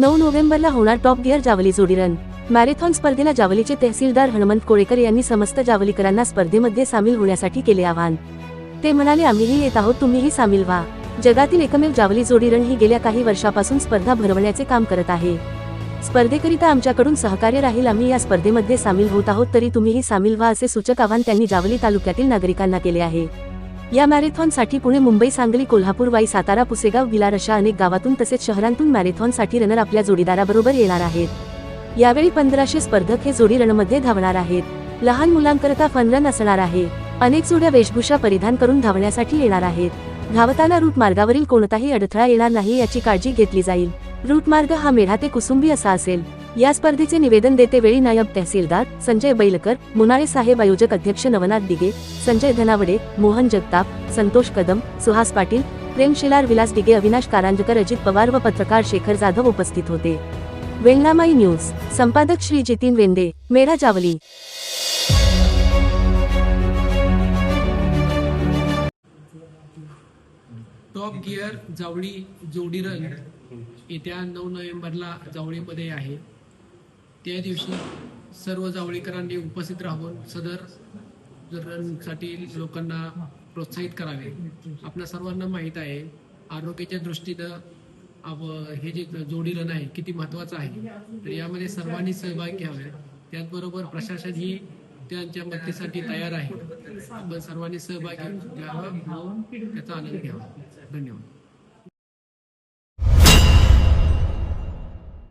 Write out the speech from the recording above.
नऊ नोव्हेंबरला होणार टॉप गिअर जावली जोडी रन. मॅरेथॉन स्पर्धेला जावलीचे तहसीलदार हनुमंत कोळेकर यांनी समस्त जावलीकरांना स्पर्धेमध्ये सामील होण्यासाठी केले आवाहन. ते म्हणाले आम्हीही येत आहोत तुम्हीही सामील व्हा. जगातील एकमेव जावली जोडी रन ही गेल्या काही वर्षापासून स्पर्धा भरवण्याचे काम करत आहे. स्पर्धेकरिता आमच्याकडून सहकार्य राहील आम्ही या स्पर्धेमध्ये सामील होत आहोत तरी तुम्हीही सामील व्हा असे सूचक आवाहन त्यांनी जावली तालुक्यातील नागरिकांना केले आहे. या मॅरेथॉनसाठी पुणे मुंबई सांगली कोल्हापूर वाई सातारा पुसेगाव विलार अशा अनेक गावातून तसेच शहरांतून मॅरेथॉनसाठी रनर आपल्या जोडीदाराबरोबर येणार आहेत. यावेळी पंधराशे स्पर्धक हे जोडी रणमध्ये धावणार आहेत. लहान मुलांकरता फन रन असणार आहे. अनेक जोड्या वेशभूषा परिधान करून धावण्यासाठी येणार आहेत. धावताना रूट मार्गावरील कोणताही अडथळा येणार नाही याची काळजी घेतली जाईल. रूट मार्ग हा मेढा ते कुसुंबी असा असेल. या स्पर्धेचे निवेदन देते वेळी नायब तहसीलदार संजय बैलकर मुनाळे साहेब आयोजक अध्यक्ष नवनाथ दिगे संजय धनावडे मोहन जगताप संतोष कदम सुहास पाटील प्रेमशिलार विलास दिगे अविनाश कारांजकर अजित पवार व पत्रकार शेखर जाधव उपस्थित होते. वेंगणामाई न्यूज संपादक श्री जितीन वेंदे मेढा जावली. टॉप गिअर जावळी जोडी येत्या नऊ नोव्हेंबरला जावळीमध्ये आहे. त्या दिवशी सर्व जावळीकरांनी उपस्थित राहून सदरसाठी लोकांना प्रोत्साहित करावे. आपल्या सर्वांना माहीत आहे आरोग्याच्या दृष्टीनं हे जे जोडी नाही आहे किती महत्वाचं आहे. तर यामध्ये सर्वांनी सहभाग घ्यावे. त्याचबरोबर प्रशासन ही त्यांच्या मदतीसाठी तयार आहे. आपण सर्वांनी सहभागी घ्यावा त्याचा आनंद घ्यावा. धन्यवाद.